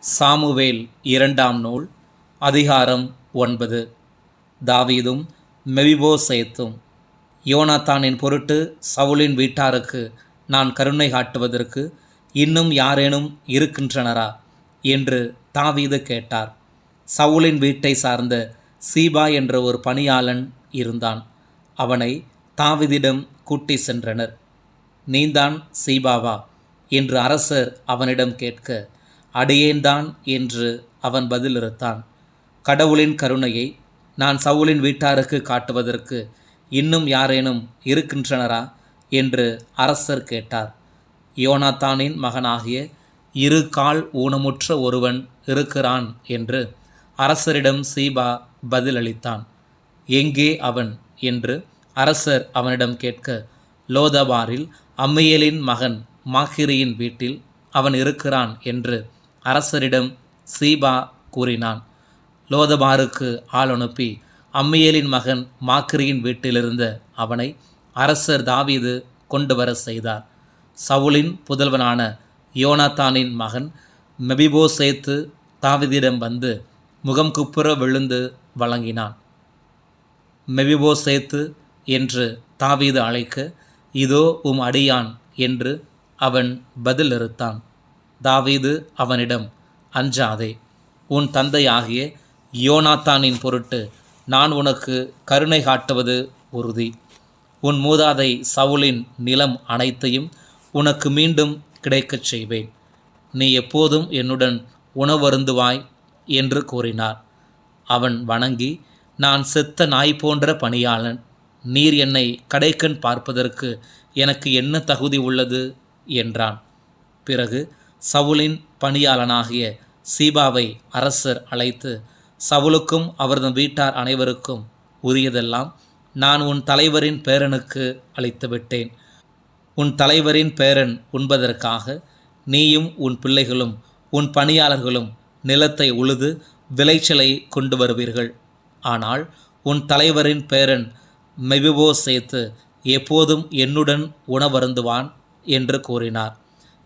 Samuel இரண்டாம் நூல் அதிகாரம் ஒன்பது. தாவீதும் மெவிபோசேத்தும் யோனாத்தானின் பொருட்டு சவுலின் வீட்டாருக்கு நான் கருணை காட்டுவதற்கு இன்னும் யாரேனும் இருக்கின்றனரா? என்று தாவீது கேட்டார். சவுலின் வீட்டை சார்ந்த சீபா என்ற ஒரு பணியாளன் இருந்தான். அவனை தாவீதிடம் கூட்டி சென்றனர். நீந்தான் சீபாவா? என்று அரசர் அவனிடம் கேட்க அடியேன்தான் என்று அவன் பதிலிருத்தான் கடவுளின் கருணையை நான் சவுலின் வீட்டாருக்கு காட்டுவதற்கு இன்னும் யாரேனும் இருக்கின்றனரா? என்று அரசர் கேட்டார். யோனாத்தானின் மகனாகிய இரு கால் ஊனமுற்ற ஒருவன் இருக்கிறான் என்று அரசரிடம் சீபா பதிலளித்தான். எங்கே அவன்? என்று அரசர் அவனிடம் கேட்க லோதபாரில் அம்மியலின் மகன் மாகிரியின் வீட்டில் அவன் இருக்கிறான் என்று அரசரிடம் சீபா கூறினான் லோதபாருக்கு ஆள் அனுப்பி அம்மியலின் மகன் மாக்கிரியின் வீட்டிலிருந்த அவனை அரசர் தாவீது கொண்டு வர செய்தார். சவுலின் புதல்வனான யோனாத்தானின் மகன் மெபிபோ சேத்து தாவிதிடம் வந்து முகம் குப்புற விழுந்து வழங்கினான். மெபிபோ சேத்து என்று தாவீது அழைக்க இதோ உம் அடியான் என்று அவன் பதில் இருத்தான் தாவீது அவனிடம் அஞ்சாதே உன் தந்தையாகிய யோனாத்தானின் பொருட்டு நான் உனக்கு கருணை காட்டுவது உறுதி. உன் மூதாதை சவுலின் நிலம் அனைத்தையும் உனக்கு மீண்டும் கிடைக்கச் செய்வேன். நீ எப்போதும் என்னுடன் உணவருந்துவாய் என்று கூறினார். அவன் வணங்கி நான் செத்த நாய் போன்ற பணியாளன். நீர் என்னை கடைக்கண் பார்ப்பதற்கு எனக்கு என்ன தகுதி உள்ளது? என்றான். பிறகு சவுலின் பணியாளனாகிய சீபாவை அரசர் அழைத்து சவுலுக்கும் அவரது வீட்டார் அனைவருக்கும் உரியதெல்லாம் நான் உன் தலைவரின் பேரனுக்கு அளித்து விட்டேன். உன் தலைவரின் பேரன் உண்பதற்காக நீயும் உன் பிள்ளைகளும் உன் பணியாளர்களும் நிலத்தை உழுது விளைச்சலை கொண்டு வருவீர்கள். ஆனால் உன் தலைவரின் பேரன் மெபிபோ சேர்த்து எப்போதும் என்னுடன் உணவருந்துவான் என்று கூறினார்.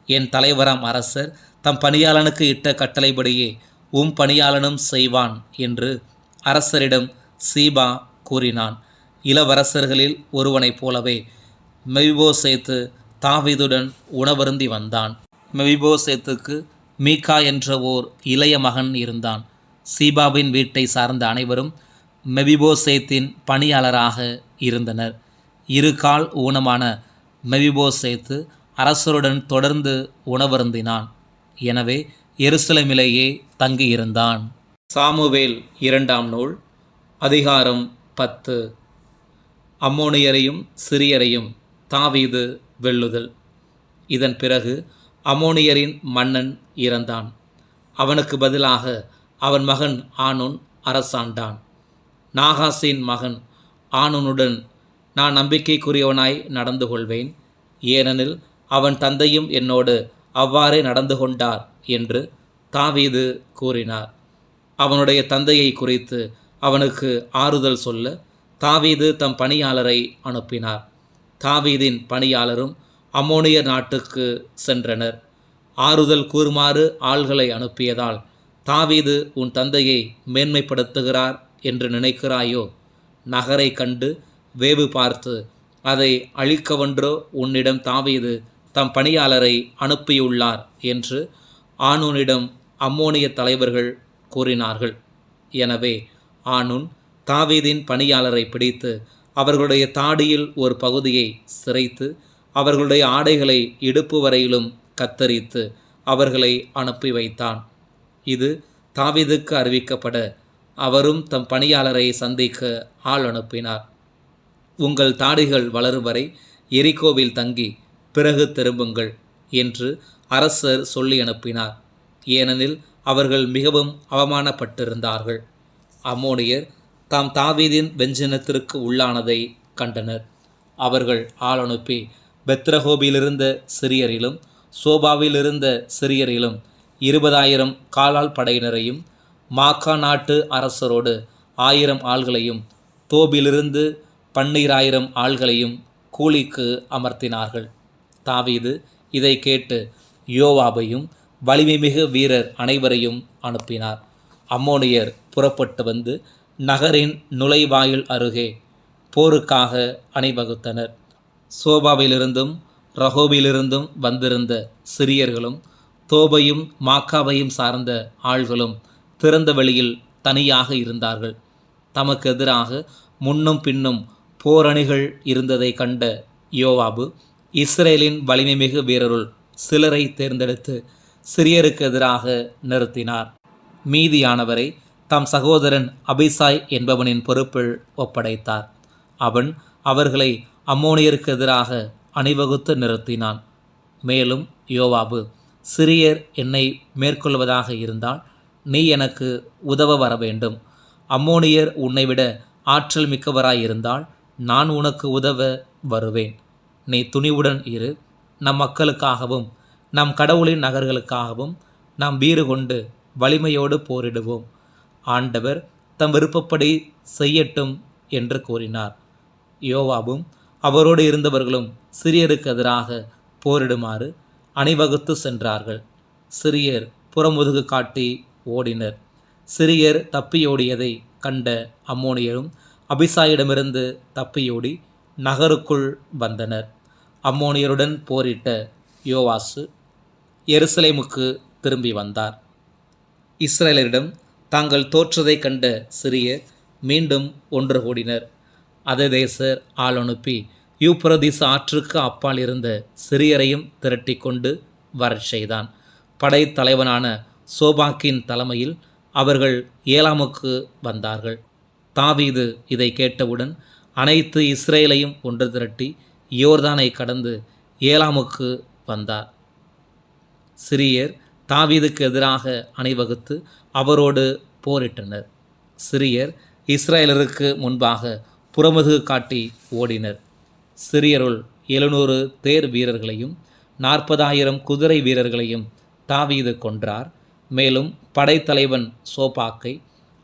என் தலைவராம் அரசர் தம் பணியாளனுக்கு இட்ட கட்டளைப்படியே உம் பணியாளனும் செய்வான் என்று அரசரிடம் சீபா கூறினான். இளவரசர்களில் ஒருவனைப் போலவே மெவிபோசேத்து தாவிதுடன் உணவருந்தி வந்தான். மெவிபோசேத்துக்கு மீகா என்ற ஓர் இளைய மகன் இருந்தான். சீபாவின் வீட்டை சார்ந்த அனைவரும் மெவிபோசேத்தின் பணியாளராக இருந்தனர். இரு கால் ஊனமான மெவிபோசேத்து அரசருடன் தொடர்ந்து உணவருந்தினான். எனவே எருசலமிலேயே தங்கியிருந்தான். சாமுவேல் இரண்டாம் நூல் அதிகாரம் பத்து. அம்மோனியரையும் சிறியரையும் தாவீது வெல்லுதல். இதன் பிறகு அமோனியரின் மன்னன் இறந்தான். அவனுக்கு பதிலாக அவன் மகன் ஆணுன் அரசாண்டான். நாகாசின் மகன் ஆணுனுடன் நான் நம்பிக்கைக்குரியவனாய் நடந்து கொள்வேன் ஏனெனில் அவன் தந்தையும் என்னோடு அவ்வாறே நடந்து கொண்டார் என்று தாவீது கூறினார். அவனுடைய தந்தையை குறித்து அவனுக்கு ஆறுதல் சொல்ல தாவீது தம் பணியாளரை அனுப்பினார். தாவீதின் பணியாளரும் அம்மோனிய நாட்டுக்கு சென்றனர். ஆறுதல் கூறுமாறு ஆள்களை அனுப்பியதால் தாவீது உன் தந்தையை மேன்மைப்படுத்துகிறார் என்று நினைக்கிறாயோ? நகரை கண்டு வேவு பார்த்து அதை அழிக்கவென்றோ உன்னிடம் தாவீது தம் பணியாளரை அனுப்பியுள்ளார் என்று ஆனூனிடம் அம்மோனிய தலைவர்கள் கூறினார்கள். எனவே ஆனூன் தாவீதின் பணியாளரை பிடித்து அவர்களுடைய தாடியில் ஒரு பகுதியை சிரைத்து அவர்களுடைய ஆடைகளை இடுப்பு வரையிலும் கத்தரித்து அவர்களை அனுப்பி வைத்தான். இது தாவீதுக்கு அறிவிக்கப்பட அவரும் தம் பணியாளரை சந்திக்க ஆள் அனுப்பினார். உங்கள் தாடிகள் வளரும் வரை எரிகோவில் தங்கி பிறகு திரும்புங்கள் என்று அரசர் சொல்லி அனுப்பினார். ஏனெனில் அவர்கள் மிகவும் அவமானப்பட்டிருந்தார்கள். அம்மோனியர் தாம் தாவீதின் வெஞ்சினத்திற்கு உள்ளானதை கண்டனர். அவர்கள் ஆள் அனுப்பி பெத்ரஹோபிலிருந்த சிறியரிலும் சோபாவிலிருந்த சிறியரிலும் இருபதாயிரம் காலால் படையினரையும் மாக்கா நாட்டு அரசரோடு ஆயிரம் ஆள்களையும் தோபிலிருந்து பன்னீராயிரம் ஆள்களையும் கூலிக்கு அமர்த்தினார்கள். தாவீது இதை கேட்டு யோவாபையும் வலிமை மிகு வீரர் அனைவரையும் அனுப்பினார். அம்மோனியர் புறப்பட்டு வந்து நகரின் நுழைவாயில் அருகே போருக்காக அணிவகுத்தனர். சோபாவிலிருந்தும் ரஹோவிலிருந்தும் வந்திருந்த சிறியர்களும் தோபையும் மாக்காவையும் சார்ந்த ஆள்களும் திறந்த வெளியில் தனியாக இருந்தார்கள். தமக்கு எதிராக முன்னும் பின்னும் போரணிகள் இருந்ததை கண்ட யோவாபு இஸ்ரேலின் வலிமைமிகு வீரருள் சிலரை தேர்ந்தெடுத்து சிறியருக்கு எதிராக நிறுத்தினார். மீதியானவரை தம் சகோதரன் அபிசாய் என்பவனின் பொறுப்பில் ஒப்படைத்தார். அவன் அவர்களை அம்மோனியருக்கு எதிராக அணிவகுத்து நிறுத்தினான். மேலும் யோவாபு சிறியர் என்னை மேற்கொள்வதாக இருந்தால் நீ எனக்கு உதவ வர வேண்டும். அம்மோனியர் உன்னை விட ஆற்றல் மிக்கவராயிருந்தால் நான் உனக்கு உதவ வருவேன். நீ துணிவுடன் இரு. நம் மக்களுக்காகவும் நம் கடவுளின் நகர்களுக்காகவும் நாம் வீறு கொண்டு வலிமையோடு போரிடுவோம். ஆண்டவர் தம் விருப்பப்படி செய்யட்டும் என்று கூறினார். யோவாவும் அவரோடு இருந்தவர்களும் சிறியருக்கு எதிராக போரிடுமாறு அணிவகுத்து சென்றார்கள். சிறியர் புறமுதுகு காட்டி ஓடினர். சிறியர் தப்பியோடியதை கண்ட அம்மோனியரும் அபிசாயிடமிருந்து தப்பியோடி நகருக்குள் வந்தனர். அம்மோனியருடன் போரிட்ட யோவாசு எருசலேமுக்கு திரும்பி வந்தார். இஸ்ரேலரிடம் தாங்கள் தோற்றதைக் கண்ட சிறியர் மீண்டும் ஒன்று கூடினர். அததேசர் ஆள் அனுப்பி யூப்ரதீஸ் ஆற்றுக்கு அப்பால் இருந்த சிறியரையும் திரட்டி கொண்டு வரச் செய்தான். படைத்தலைவனான சோபாக்கின் தலைமையில் அவர்கள் ஏலாமுக்கு வந்தார்கள். தாவீது இதை கேட்டவுடன் அனைத்து இஸ்ரேலையும் ஒன்று திரட்டி யோர்தானை கடந்து ஏலாமுக்கு வந்தார். சிரியர் தாவீதுக்கு எதிராக அணிவகுத்து அவரோடு போரிட்டனர். சிரியர் இஸ்ரேலருக்கு முன்பாக புறமுதுகு காட்டி ஓடினர். சிறியருள் எழுநூறு தேர் வீரர்களையும் நாற்பதாயிரம் குதிரை வீரர்களையும் தாவீது கொன்றார். மேலும் படைத்தலைவன் சோபாக்கை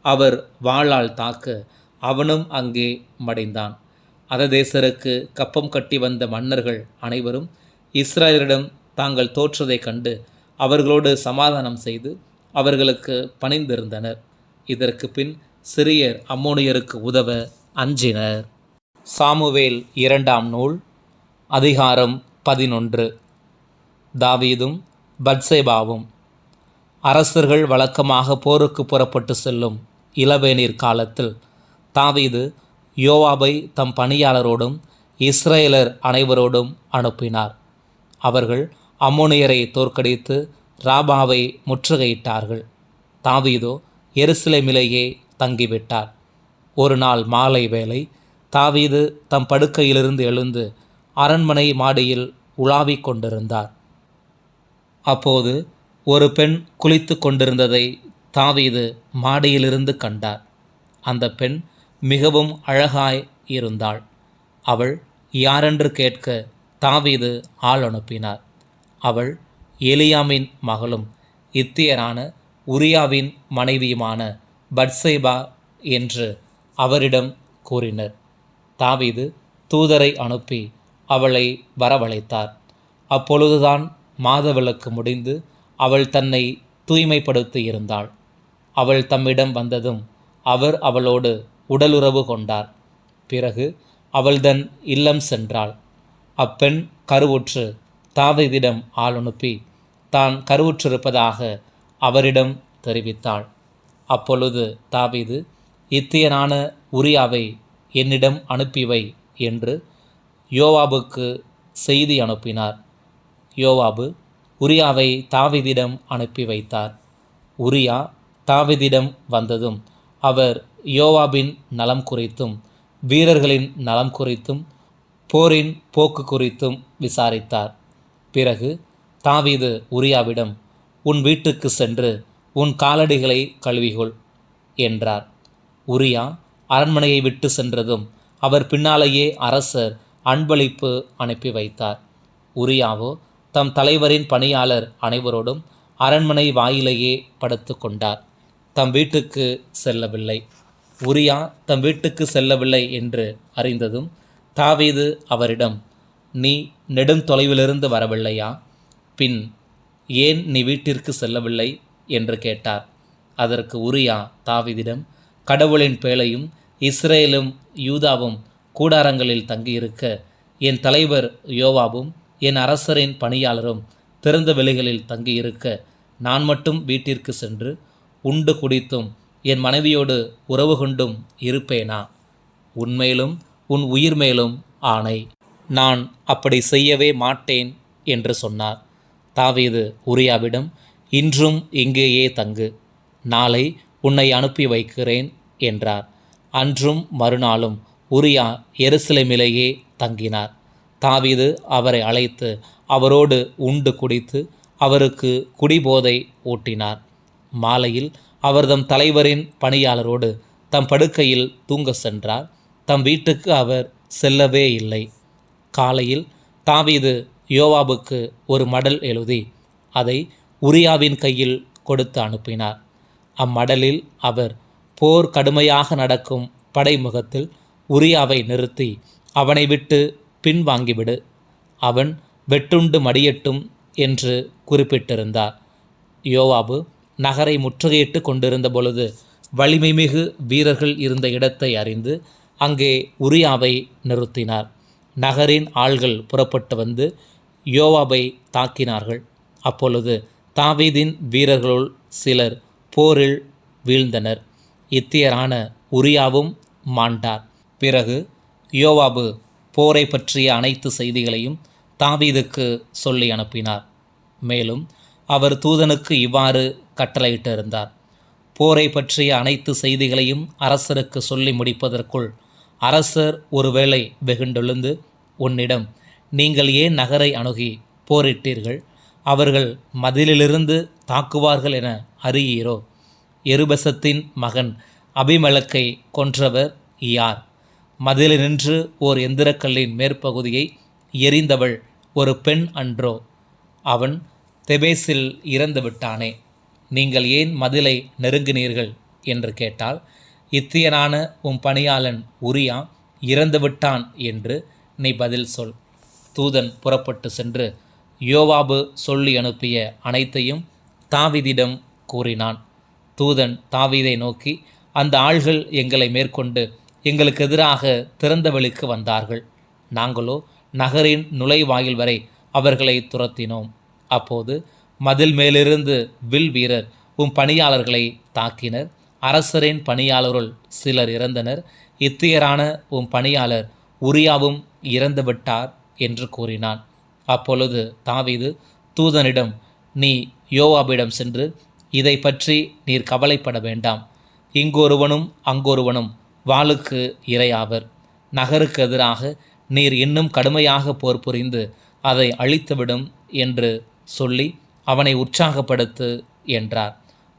அவர் வாளால் தாக்க அவனும் அங்கே மடைந்தான். அததேசருக்கு கப்பம் கட்டி வந்த மன்னர்கள் அனைவரும் இஸ்ரேலரிடம் தாங்கள் தோற்றதைக் கண்டு அவர்களோடு சமாதானம் செய்து அவர்களுக்கு பணிந்திருந்தனர். இதற்கு பின் சிறியர் அம்மோனியருக்கு உதவ அஞ்சினர். சாமுவேல் இரண்டாம் நூல் அதிகாரம் பதினொன்று. தாவீதும் பட்சேபாவும் அரசர்கள் வழக்கமாக போருக்கு புறப்பட்டு செல்லும் இளவேநீர் காலத்தில் தாவீது யோவாபை தம் பணியாளரோடும் இஸ்ரேலர் அனைவரோடும் அனுப்பினார். அவர்கள் அம்மோனியரை தோற்கடித்து ராபாவை முற்றுகையிட்டார்கள். தாவீதோ எருசலேமிலேயே தங்கிவிட்டார். ஒரு நாள் மாலை வேளை தாவீது தம் படுக்கையிலிருந்து எழுந்து அரண்மனை மாடியில் உலாவிக் கொண்டிருந்தார். அப்போது ஒரு பெண் குளித்து கொண்டிருந்ததை தாவீது மாடியிலிருந்து கண்டார். அந்த பெண் மிகவும் அழகாய் இருந்தாள். அவள் யாரென்று கேட்க தாவீது ஆள் அனுப்பினார். அவள் எலியாமின் மகளும் இத்தியரான உரியாவின் மனைவியுமான பட்சேபா என்று அவரிடம் கூறினர். தாவீது தூதரை அனுப்பி அவளை வரவழைத்தார். அப்பொழுதுதான் மாதவிலக்கு முடிந்து அவள் தன்னை தூய்மைப்படுத்தி இருந்தாள். அவள் தம்மிடம் வந்ததும் அவர் அவளோடு உடலுறவு கொண்டார். பிறகு அவள் தன் இல்லம் சென்றாள். அப்பெண் கருவுற்று தாவீதிடம் ஆள் அனுப்பி தான் கருவுற்றிருப்பதாக அவரிடம் தெரிவித்தாள். அப்பொழுது தாவீது இத்தியனான உரியாவை என்னிடம் அனுப்பிவை என்று யோவாபுக்கு செய்தி அனுப்பினார். யோவாபு உரியாவை தாவிதிடம் அனுப்பி வைத்தார். உரியா தாவிதிடம் வந்ததும் அவர் யோவாபின் நலம் குறித்தும் வீரர்களின் நலம் குறித்தும் போரின் போக்கு குறித்தும் விசாரித்தார். பிறகு தாவீது உரியாவிடம் உன் வீட்டுக்கு சென்று உன் காலடிகளை கழுவிகொள் என்றார். உரியா அரண்மனையை விட்டு சென்றதும் அவர் பின்னாலேயே அரசர் அன்பளிப்பு அனுப்பி வைத்தார். உரியாவோ தம் தலைவரின் பணியாளர் அனைவரோடும் அரண்மனை வாயிலேயே படுத்து கொண்டார். தம் வீட்டுக்கு செல்லவில்லை. உரியா தம் வீட்டுக்கு செல்லவில்லை என்று அறிந்ததும் தாவீது அவரிடம் நீ நெடுந்தொலைவிலிருந்து வரவில்லையா? பின் ஏன் நீ வீட்டிற்கு செல்லவில்லை? என்று கேட்டார். அதற்கு உரியா தாவீதிடம் கடவுளின் பேழையும் இஸ்ரேலும் யூதாவும் கூடாரங்களில் தங்கியிருக்க என் தலைவர் யோவாவும் என் அரசரின் பணியாளரும் திறந்த வெளிகளில் தங்கியிருக்க நான் மட்டும் வீட்டிற்கு சென்று உண்டு குடித்தும் என் மனைவியோடு உறவு கொண்டும் இருப்பேனா? உன்மேலும் உன் உயிர் மேலும் ஆணை. நான் அப்படி செய்யவே மாட்டேன் என்று சொன்னார். தாவீது உரியாவிடம் இன்றும் இங்கேயே தங்கு. நாளை உன்னை அனுப்பி வைக்கிறேன் என்றார். அன்றும் மறுநாளும் உரியா எருசலேமிலேயே தங்கினார். தாவீது அவரை அழைத்து அவரோடு உண்டு குடித்து அவருக்கு குடிபோதை ஊட்டினார். மாலையில் அவர் தம் தலைவரின் பணியாளரோடு தம் படுக்கையில் தூங்க சென்றார். தம் வீட்டுக்கு அவர் செல்லவே இல்லை. காலையில் தாவீது யோவாபுக்கு ஒரு மடல் எழுதி அதை உரியாவின் கையில் கொடுத்து அனுப்பினார். அம்மடலில் அவர் போர் கடுமையாக நடக்கும் படைமுகத்தில் உரியாவை நிறுத்தி அவனை விட்டு பின்வாங்கிவிடு. அவன் வெட்டுண்டு மடியட்டும் என்று குறிப்பிட்டிருந்தார். யோவாபு நகரை முற்றுகையிட்டு கொண்டிருந்த பொழுது வலிமை மிகு வீரர்கள் இருந்த இடத்தை அறிந்து அங்கே உரியாவை நிறுத்தினார். நகரின் ஆள்கள் புறப்பட்டு வந்து யோவாபை தாக்கினார்கள். அப்பொழுது தாவீதின் வீரர்களுள் சிலர் போரில் வீழ்ந்தனர். இத்தியரான உரியாவும் மாண்டார். பிறகு யோவாபு போரை பற்றிய அனைத்து செய்திகளையும் தாவீதுக்கு சொல்லி அனுப்பினார். மேலும் அவர் தூதனுக்கு இவ்வாறு கட்டளையிட்டிருந்தார். போரை பற்றிய அனைத்து செய்திகளையும் அரசருக்கு சொல்லி முடிப்பதற்குள் அரசர் ஒருவேளை வெகுண்டெழுந்து உன்னிடம் நீங்கள் ஏன் நகரை அணுகி போரிட்டீர்கள்? அவர்கள் மதிலிலிருந்து தாக்குவார்கள் என அறியீரோ? எருபசத்தின் மகன் அபிமலக்கை கொன்றவர் யார்? மதிலினின்று ஓர் எந்திரக்கல்லின் மேற்பகுதியை எரிந்தவள் ஒரு பெண் அன்றோ? அவன் தெபேசில் இறந்து விட்டானே நீங்கள் ஏன் மதிலை நெருங்கினீர்கள்? என்று கேட்டால் இத்தியனான உம் பணியாளன் உரியா இறந்து விட்டான் என்று நீ பதில் சொல். தூதன் புறப்பட்டு சென்று யோவாபு சொல்லி அனுப்பிய அனைத்தையும் தாவிதிடம் கூறினான். தூதன் தாவிதை நோக்கி அந்த ஆள்கள் எங்களை மேற்கொண்டு எங்களுக்கு எதிராக திறந்த வெளிக்கு வந்தார்கள். நாங்களோ நகரின் நுழைவாயில் வரை அவர்களை துரத்தினோம். அப்போது மதில் மேலிருந்து வில் வீரர் உம் பணியாளர்களை தாக்கினர். அரசரின் பணியாளருள் சிலர் இறந்தனர். இத்தியரான உம் பணியாளர் உரியாவும் இறந்து விட்டார் என்று கூறினான். அப்பொழுது தாவீது தூதனிடம் நீ யோவாபிடம் சென்று இதை பற்றி நீர் கவலைப்பட வேண்டாம். இங்கொருவனும் அங்கொருவனும் வாளுக்கு இரையாவர். நகருக்கு எதிராக நீர் இன்னும் கடுமையாக போர் புரிந்து அதை அழித்துவிடும் என்று சொல்லி அவனை உற்சாகப்படுத்து என்றார்.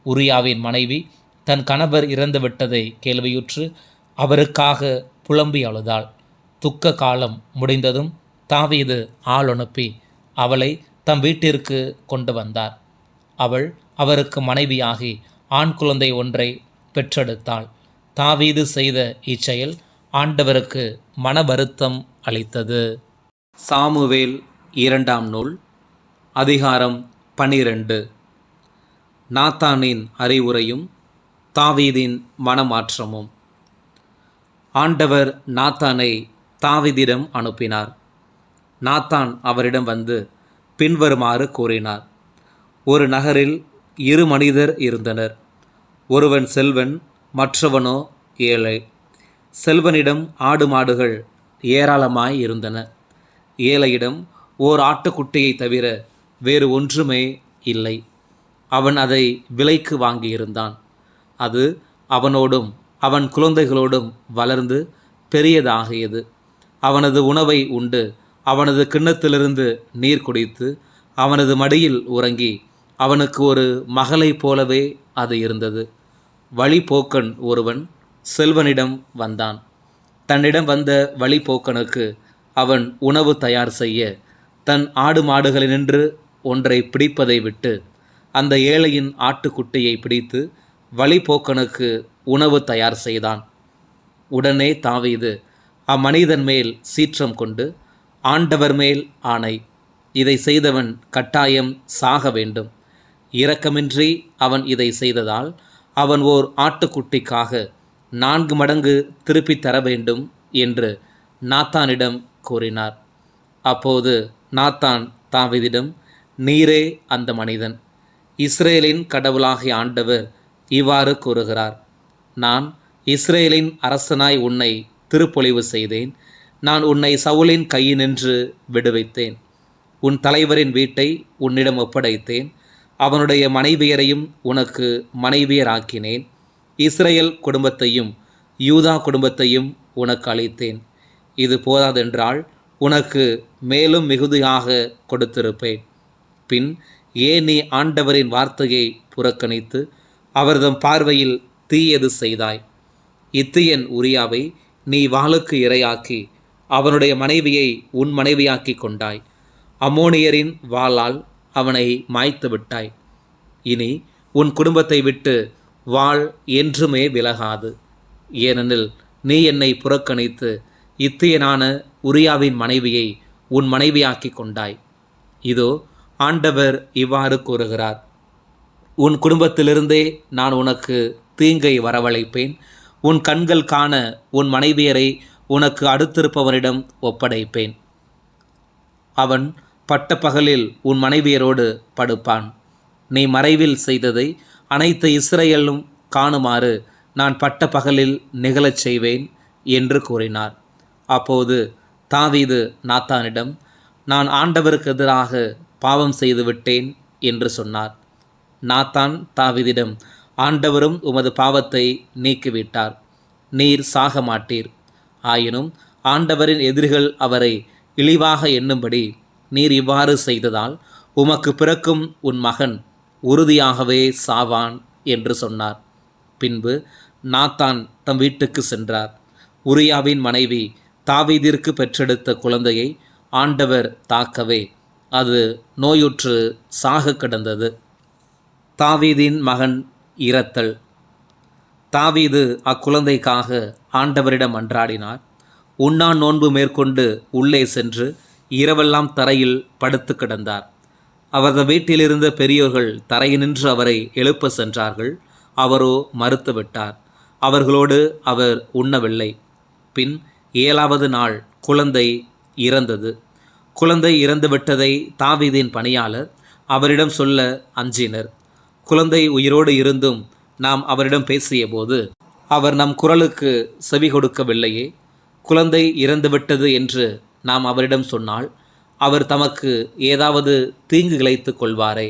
உரியாவின் மனைவி தன் கணவர் இறந்துவிட்டதை கேள்வியுற்று அவருக்காக புலம்பி அழுதாள். துக்க காலம் முடிந்ததும் தாவீது ஆள் அனுப்பி அவளை தம் வீட்டிற்கு கொண்டு வந்தார். அவள் அவருக்கு மனைவியாகி ஆண் குழந்தை ஒன்றை பெற்றெடுத்தாள். தாவீது செய்த இச்செயல் ஆண்டவருக்கு மன வருத்தம் அளித்தது. சாமுவேல் இரண்டாம் நூல் அதிகாரம் பனிரெண்டு. நாத்தானின் அறிவுரையும் தாவீதின் மனமாற்றமும். ஆண்டவர் நாத்தானை தாவீதிடம் அனுப்பினார். நாத்தான் அவரிடம் வந்து பின்வருமாறு கூறினார். ஒரு நகரில் இரு மனிதர் இருந்தனர். ஒருவன் செல்வன் மற்றவனோ ஏழை. செல்வனிடம் ஆடு மாடுகள் ஏராளமாய் இருந்தன. ஏழையிடம் ஓர் ஆட்டுக்குட்டியை தவிர வேறு ஒன்றுமே இல்லை. அவன் அதை விலைக்கு வாங்கியிருந்தான். அது அவனோடும் அவன் குழந்தைகளோடும் வளர்ந்து பெரியதாகியது. அவனது உணவை உண்டு அவனது கிண்ணத்திலிருந்து நீர் குடித்து அவனது மடியில் உறங்கி அவனுக்கு ஒரு மகளைப் போலவே அது இருந்தது. வழிபோக்கன் ஒருவன் செல்வனிடம் வந்தான். தன்னிடம் வந்த வழிபோக்கனுக்கு அவன் உணவு தயார் செய்ய தன் ஆடு மாடுகளினின்று ஒன்றை பிடிப்பதை விட்டு அந்த ஏழையின் ஆட்டுக்குட்டியை பிடித்து வழிபோக்கனுக்கு உணவு தயார் செய்தான். உடனே தாவீது அம்மனிதன் மேல் சீற்றம் கொண்டு ஆண்டவர் மேல் ஆணை. இதை செய்தவன் கட்டாயம் சாக வேண்டும். இரக்கமின்றி அவன் இதை செய்ததால் அவன் ஓர் ஆட்டுக்குட்டிக்காக நான்கு மடங்கு திருப்பித் தர வேண்டும் என்று நாத்தானிடம் கூறினார். அப்போது நாத்தான் தாவிதிடம் நீரே அந்த மனிதன். இஸ்ரேலின் கடவுளாகிய ஆண்டவர் இவ்வாறு கூறுகிறார். நான் இஸ்ரேலின் அரசனாய் உன்னை திருப்பொழிவு செய்தேன். நான் உன்னை சவுலின் கையினின்று விடுவித்தேன். உன் தலைவரின் வீட்டை உன்னிடம் ஒப்படைத்தேன். அவனுடைய மனைவியரையும் உனக்கு மனைவியராக்கினேன். இஸ்ரேல் குடும்பத்தையும் யூதா குடும்பத்தையும் உனக்கு அளித்தேன். இது போதாதென்றால் உனக்கு மேலும் மிகுதியாக கொடுத்திருப்பேன். பின் ஏன் நீ ஆண்டவரின் வார்த்தையை புறக்கணித்து அவர்தம் பார்வையில் தீயது செய்தாய். இத்தியன் உரியாவை நீ வாளுக்கு இரையாக்கி அவனுடைய மனைவியை உன் மனைவியாக்கி கொண்டாய். அம்மோனியரின் வாளால் அவனை மாய்த்து விட்டாய். இனி உன் குடும்பத்தை விட்டு வாழ் என்றுமே விலகாது. ஏனெனில் நீ என்னை புறக்கணித்து இத்தியனான உரியாவின் மனைவியை உன் மனைவியாக்கி கொண்டாய். இதோ ஆண்டவர் இவ்வாறு கூறுகிறார் உன் குடும்பத்திலிருந்தே நான் உனக்கு தீங்கை வரவழைப்பேன். உன் கண்கள் காண உன் மனைவியரை உனக்கு அடுத்திருப்பவனிடம் ஒப்படைப்பேன். அவன் பட்ட பகலில் உன் மனைவியரோடு படுப்பான். நீ மறைவில் செய்ததை அனைத்து இஸ்ரேலும் காணுமாறு நான் பட்ட பகலில் நிகழச் செய்வேன் என்று கூறினார். அப்போது தாவீது நாத்தானிடம் நான் ஆண்டவருக்கு எதிராக பாவம் செய்து விட்டேன் என்று சொன்னார். நாத்தான் தாவிதிடம் ஆண்டவரும் உமது பாவத்தை நீக்கிவிட்டார். நீர் சாக மாட்டீர் ஆயினும் ஆண்டவரின் எதிரிகள் அவரை இழிவாக எண்ணும்படி நீர் இவ்வாறு செய்ததால் உமக்கு பிறக்கும் உன் மகன் உறுதியாகவே சாவான் என்று சொன்னார். பின்பு நாத்தான் தம் வீட்டுக்கு சென்றார். உரியாவின் மனைவி தாவீதிற்கு பெற்றெடுத்த குழந்தையை ஆண்டவர் தாக்கவே அது நோயுற்று சாக கிடந்தது. தாவீதின் மகன் இரத்தல். தாவீது அக்குழந்தைக்காக ஆண்டவரிடம் அன்றாடினார். உண்ணா நோன்பு மேற்கொண்டு உள்ளே சென்று இரவெல்லாம் தரையில் படுத்து கிடந்தார். அவரது வீட்டிலிருந்த பெரியோர்கள் தரையினின்று அவரை எழுப்ப சென்றார்கள். அவரோ மறுத்துவிட்டார் அவர்களோடு அவர் உண்ணவில்லை. பின் ஏழாவது நாள் குழந்தை இறந்தது. குழந்தை இறந்துவிட்டதை தாவீதின் பணியாளர் அவரிடம் சொல்ல அஞ்சினர். குழந்தை உயிரோடு இருந்தும் நாம் அவரிடம் பேசியபோது அவர் நம் குரலுக்கு செவி கொடுக்கவில்லையே குழந்தை இறந்துவிட்டது என்று நாம் அவரிடம் சொன்னால் அவர் தமக்கு ஏதாவது தீங்கு இழைத்து கொள்வாரே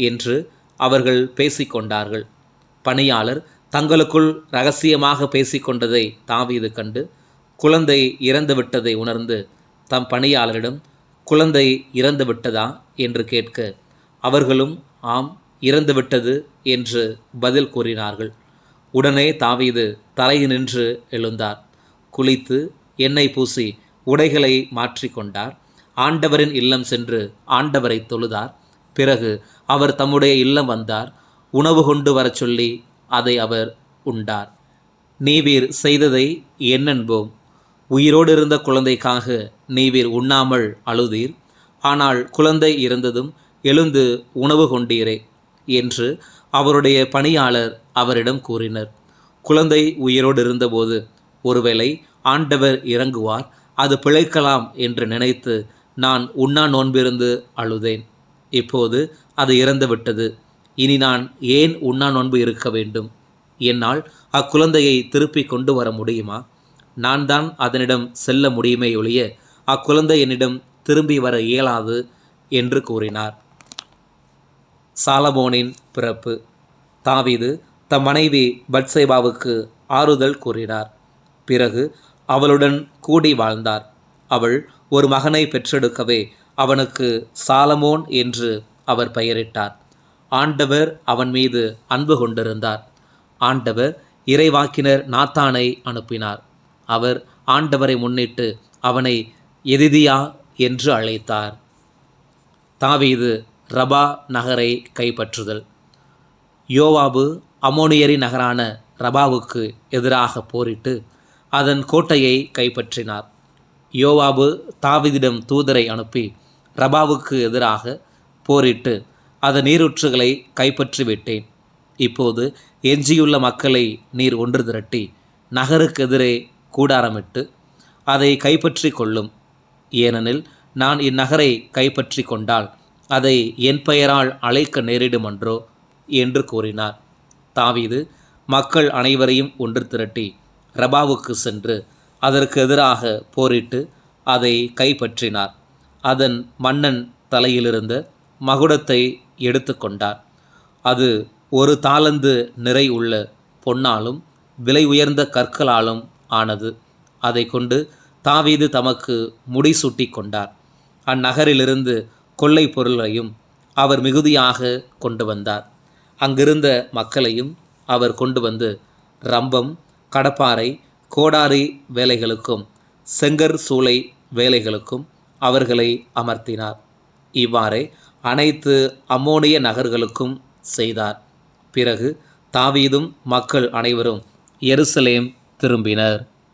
என்று அவர்கள் பேசிக்கொண்டார்கள் பணியாளர் தங்களுக்குள் ரகசியமாக பேசிக்கொண்டதை தாவீது கண்டு குழந்தை இறந்துவிட்டதை உணர்ந்து தம் பணியாளரிடம் குழந்தை இறந்து விட்டதா என்று கேட்க அவர்களும் ஆம் இறந்துவிட்டது என்று பதில் கூறினார்கள். உடனே தாவீது தரையினின்று எழுந்தார். குளித்து எண்ணெய் பூசி உடைகளை மாற்றிக்கொண்டார் ஆண்டவரின் இல்லம் சென்று ஆண்டவரை தொழுதார். பிறகு அவர் தம்முடைய இல்லம் வந்தார். உணவு கொண்டு வரச் சொல்லி அதை அவர் உண்டார். நீவீர் செய்ததை என்னென்போம் உயிரோடு இருந்த குழந்தைக்காக நீவீர் உண்ணாமல் அழுதீர். ஆனால் குழந்தை இறந்ததும் எழுந்து உணவு கொண்டீரே என்று அவருடைய பணியாளர் அவரிடம் கூறினர். குழந்தை உயிரோடு இருந்தபோது ஒருவேளை ஆண்டவர் இறங்குவார் அது பிழைக்கலாம் என்று நினைத்து நான் உண்ணா நோன்பிருந்து அழுதேன். இப்போது அது இறந்துவிட்டது. இனி நான் ஏன் உண்ணா நோன்பு இருக்க வேண்டும்? என்னால் அக்குழந்தையை திருப்பி கொண்டு வர முடியுமா? நான் தான் அதனிடம் செல்ல முடியுமே ஒழிய அக்குழந்தை என்னிடம் திரும்பி வர இயலாது என்று கூறினார். சாலமோனின் பிறப்பு. தாவீது தம் மனைவி பட்சேபாவுக்கு ஆறுதல் கூறினார். பிறகு அவளுடன் கூடி வாழ்ந்தார். அவள் ஒரு மகனை பெற்றெடுக்கவே அவனுக்கு சாலமோன் என்று அவர் பெயரிட்டார். ஆண்டவர் அவன் மீது அன்பு கொண்டிருந்தார். ஆண்டவர் இறைவாக்கினர் நாத்தானை அனுப்பினார். அவர் ஆண்டவரை முன்னிட்டு அவனை எதிதியா என்று அழைத்தார். தாவீது ரபா நகரை கைப்பற்றுதல். யோவாபு அமோனியரி நகரான ரபாவுக்கு எதிராக போரிட்டு அதன் கோட்டையை கைப்பற்றினார். யோவாபு தாவிதிடம் தூதரை அனுப்பி ரபாவுக்கு எதிராக போரிட்டு அதன் நீரூற்றுகளை கைப்பற்றிவிட்டேன். இப்போது எஞ்சியுள்ள மக்களை நீர் ஒன்று திரட்டி நகருக்கு எதிரே கூடாரமிட்டு அதை கைப்பற்றி கொள்ளும். ஏனெனில் நான் இந்நகரை கைப்பற்றி கொண்டால் அதை என் பெயரால் அழைக்க நேரிடுமன்றோ? என்று கூறினார். தாவீது மக்கள் அனைவரையும் ஒன்று திரட்டி ரபாவுக்கு சென்று அதற்கு எதிராக போரிட்டு அதை கைப்பற்றினார். அதன் மன்னன் தலையிலிருந்த மகுடத்தை எடுத்துக்கொண்டார் அது ஒரு தாளந்து நிறை உள்ள பொன்னாலும் விலை உயர்ந்த கற்களாலும் ஆனது. அதை கொண்டு தாவீது தமக்கு முடிசூட்டி கொண்டார். அந்நகரிலிருந்து கொள்ளை பொருளையும் அவர் மிகுதியாக கொண்டு வந்தார். அங்கிருந்த மக்களையும் அவர் கொண்டு வந்து ரம்பம் கடப்பாறை கோடாரி வேலைகளுக்கும் செங்கர் சூளை வேலைகளுக்கும் அவர்களை அமர்த்தினார். இவ்வாறே அனைத்து அம்மோனிய நகர்களுக்கும் செய்தார். பிறகு தாவீதும் மக்கள் அனைவரும் எருசலேம் திரும்பினர்.